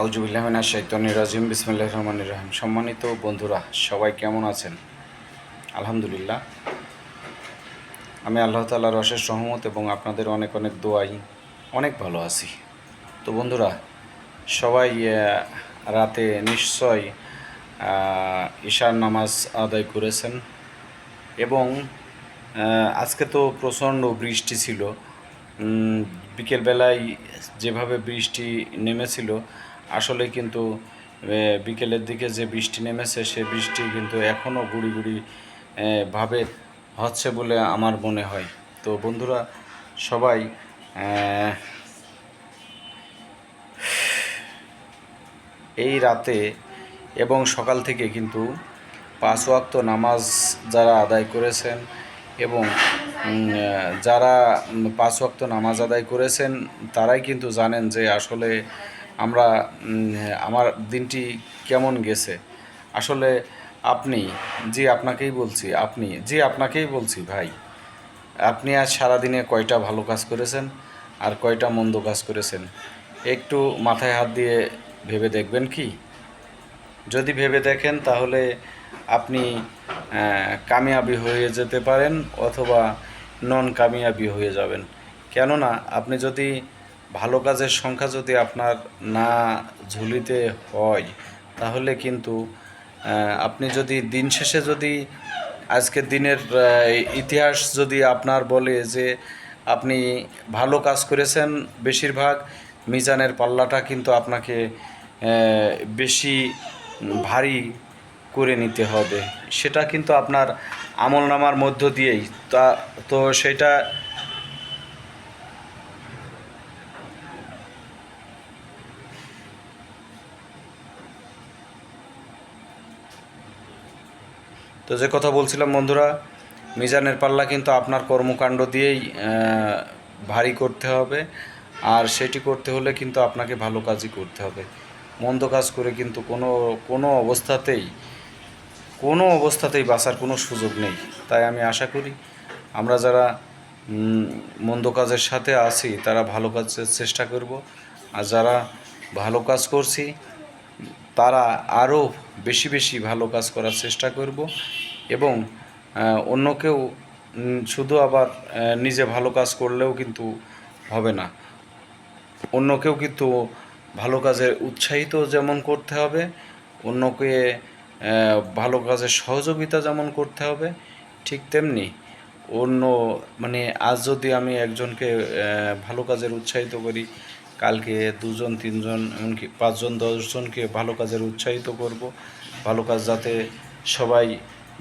আউজুবিল্লাহমিনা শৈতনী রাজিম বিসমুল্লাহ রহমান রহিম। সম্মানিত বন্ধুরা, সবাই কেমন আছেন? আলহামদুলিল্লাহ। আমি আল্লাহ তাল্লাহর অশেষ রহমত এবং আপনাদের অনেক অনেক দোয়াই, অনেক ভালো আছি। তো বন্ধুরা, সবাই রাতে নিশ্চয় ঈশার নামাজ আদায় করেছেন এবং আজকে তো প্রচণ্ড বৃষ্টি ছিল। বিকেলবেলায় যেভাবে বৃষ্টি নেমেছিল আসলে কিন্তু বিকেলের দিকে যে বৃষ্টি নেমেছে, সে বৃষ্টি কিন্তু এখনও গুড়ি গুড়ি ভাবে হচ্ছে বলে আমার মনে হয়। তো বন্ধুরা, সবাই এই রাতে এবং সকাল থেকে কিন্তু পাঁচ ওয়াক্ত নামাজ যারা আদায় করেছেন এবং যারা পাঁচ ওয়াক্ত নামাজ আদায় করেছেন, তারাই কিন্তু জানেন যে আসলে আমরা আমার দিনটি কেমন গেছে? আসলে আপনি জি আপনাকেই বলছি, আপনি জি আপনাকেই বলছি, ভাই, আপনি আজ সারাদিনে কয়টা ভালো কাজ করেছেন আর কয়টা মন্দ কাজ করেছেন? একটু মাথায় হাত দিয়ে ভেবে দেখবেন কি? যদি ভেবে দেখেন, তাহলে আপনি কামিয়াবি হয়ে যেতে পারেন অথবা নন কামিয়াবি হয়ে যাবেন। কেননা, আপনি যদি ভালো কাজের সংখ্যা যদি আপনার না ঝুলিতে হয়, তাহলে কিন্তু আপনি যদি দিন শেষে যদি আজকের দিনের ইতিহাস যদি আপনার বলে যে আপনি ভালো কাজ করেছেন, বেশিরভাগ মিজানের পাল্লাটা কিন্তু আপনাকে বেশি ভারী করে নিতে হবে। সেটা কিন্তু আপনার আমল নামার মধ্য দিয়েই। তা, তো সেটা তো যে কথা বলছিলাম বন্ধুরা, মিজানের পাল্লা কিন্তু আপনার কর্মকাণ্ড দিয়েই ভারী করতে হবে। আর সেটি করতে হলে কিন্তু আপনাকে ভালো কাজই করতে হবে। মন্দ কাজ করে কিন্তু কোনো কোনো অবস্থাতেই কোনো অবস্থাতেই বাঁচার কোনো সুযোগ নেই। তাই আমি আশা করি, আমরা যারা মন্দ কাজের সাথে আছি, তারা ভালো কাজের চেষ্টা করব। আর যারা ভালো কাজ করছি, তারা আরও বেশি বেশি ভালো কাজ করার চেষ্টা করব এবং অন্যকেও শুধু আবার নিজে ভালো কাজ করলেও কিন্তু হবে না। অন্যকেও কিন্তু ভালো কাজে উৎসাহিত যেমন করতে হবে, অন্যকে ভালো কাজের সহযোগিতা যেমন করতে হবে, ঠিক তেমনি অন্য মানে আজ যদি আমি একজনকে ভালো কাজের উৎসাহিত করি কালকে দুজন, তিনজন, এমনকি পাঁচজন, দশজনকে ভালো কাজের উৎসাহিত করব। ভালো কাজ যাতে সবাই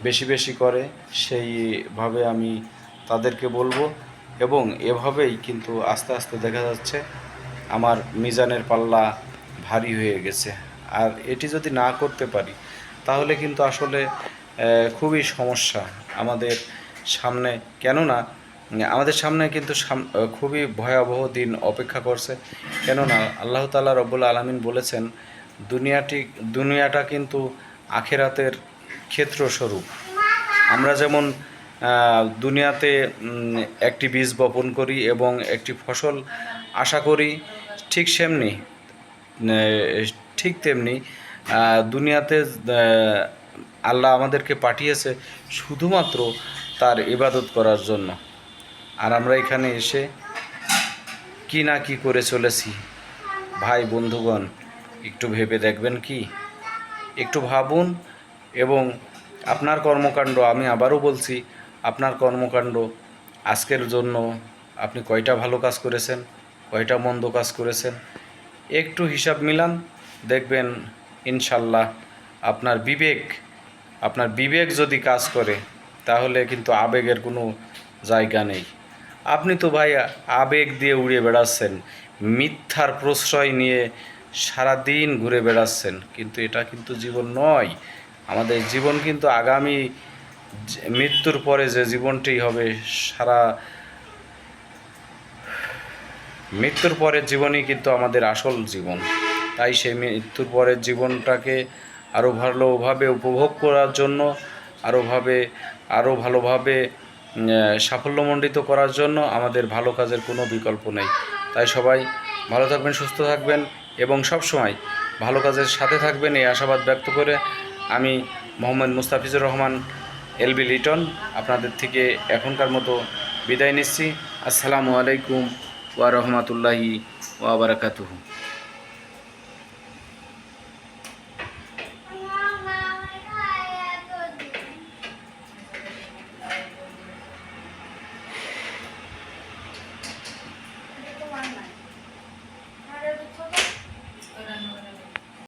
বেশি বেশি করে সেইভাবে আমি তাদেরকে বলব। এবং এভাবেই কিন্তু আস্তে আস্তে দেখা যাচ্ছে, আমার মিজানের পাল্লা ভারী হয়ে গেছে। আর এটি যদি না করতে পারি, তাহলে কিন্তু আসলে খুবই সমস্যা আমাদের সামনে। কেননা আমাদের সামনে কিন্তু খুবই ভয়াবহ দিন অপেক্ষা করছে। কেননা আল্লাহ তালা রব্বুল আলমিন বলেছেন, দুনিয়াটি, দুনিয়াটা কিন্তু আখেরাতের ক্ষেত্রস্বরূপ। আমরা যেমন দুনিয়াতে একটি বীজ বপন করি এবং একটি ফসল আশা করি, ঠিক সেমনি ঠিক তেমনি দুনিয়াতে আল্লাহ আমাদেরকে পাঠিয়েছে শুধুমাত্র তার ইবাদত করার জন্য। আর আমরা এখানে এসে কি না কি করে চলেছি? ভাই বন্ধুগণ, একটু ভেবে দেখবেন কি? একটু ভাবুন এবং আপনার কর্মকাণ্ড, আমি আবারও বলছি, আপনার কর্মকাণ্ড আজকের জন্য আপনি কয়টা ভালো কাজ করেছেন, কয়টা মন্দ কাজ করেছেন, একটু হিসাব মিলান, দেখবেন ইনশাল্লাহ আপনার বিবেক আপনার বিবেক যদি কাজ করে, তাহলে কিন্তু আবেগের কোনো জায়গা নেই। আপনি তো ভাই আবেগ দিয়ে উড়ে বেড়াচ্ছেন, মিথ্যার প্রশ্রয় নিয়ে সারা দিন ঘুরে বেড়াচ্ছেন। কিন্তু এটা কিন্তু জীবন নয়। আমাদের জীবন কিন্তু আগামী মৃত্যুর পরে যে জীবনটি হবে, সারা মৃত্যুর পরের জীবনই কিন্তু আমাদের আসল জীবন। তাই সেই মৃত্যুর পরের জীবনটাকে আরও ভালোভাবে উপভোগ করার জন্য আরোভাবে আরও ভালোভাবে সাফল্যমণ্ডিত করার জন্য আমাদের ভালো কাজের কোনো বিকল্প নেই। তাই সবাই ভালো থাকবেন, সুস্থ থাকবেন এবং সব সময় ভালো কাজের সাথে থাকবেন এই আশাবাদ ব্যক্ত করে আমি মোহাম্মদ মুস্তাফিজুর রহমান, এলবি লিটন আপনাদের থেকে এখনকার মতো বিদায় নিচ্ছি। আসসালামু আলাইকুম ওয়া রহমতুল্লাহি ওয়া বারাকাতুহু।